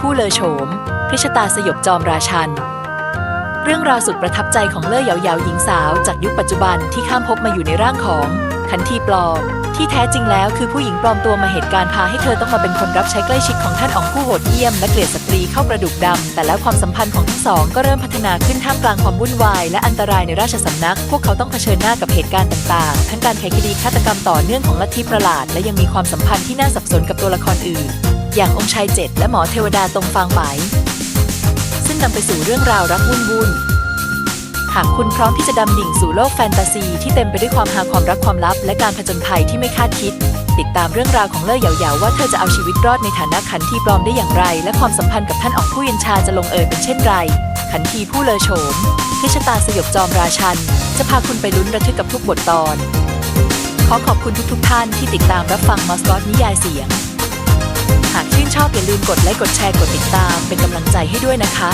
ผู้เลอโฉมพริชตาสยบจอมราชัน เรื่องราวสุดประทับใจของเล่อเหยาเหยาหญิงสาวจากยุคปัจจุบันที่ข้ามภพมาอยู่ในร่างของขันทีปลอมที่แท้จริงแล้วคือผู้หญิงปลอมตัวมาเหตุการณ์พาให้เธอต้องมาเป็นคนรับใช้ใกล้ชิดของท่านอ๋องผู้โหดเหี้ยมและเกลียดสตรีเข้ากระดูกดำแต่แล้วความสัมพันธ์ของทั้งสองก็เริ่มพัฒนาขึ้นท่ามกลางความวุ่นวายและอันตรายในราชสำนัก พวกเขาต้องเผชิญหน้ากับเหตุการณ์ต่างๆ ทั้งการไขคดีฆาตกรรมต่อเนื่องของลัทธิประหลาด และยังมีความสัมพันธ์ที่น่าสับสนกับตัวละครอื่น อย่างองค์ชายเจ็ดและหมอเทวดาตรงฟางไหมซึ่งนำไปสู่เรื่องราวรักวุ่นวุ่นหากคุณพร้อมที่จะดำดิ่งสู่โลกแฟนตาซี ที่เต็มไปด้วยความหาความรักความลับ และการผจญภัยที่ไม่คาดคิด ติดตามเรื่องราวของเล่อเหยาๆว่าเธอจะเอาชีวิตรอดในฐานะขันทีปลอมได้อย่างไร และความสัมพันธ์กับท่านออกผู้เย็นชาจะลงเอยเป็นเช่นไร ขันทีผู้เลอโฉมพิชตาสยบจอมราชัน จะพาคุณไปลุ้นระทึกกับทุกบทตอน ขอขอบคุณทุกๆท่านที่ติดตามรับฟังมอสกอตนิยายเสียง อย่าลืมกดไลค์กดแชร์กดติดตาม เป็นกำลังใจให้ด้วยนะคะ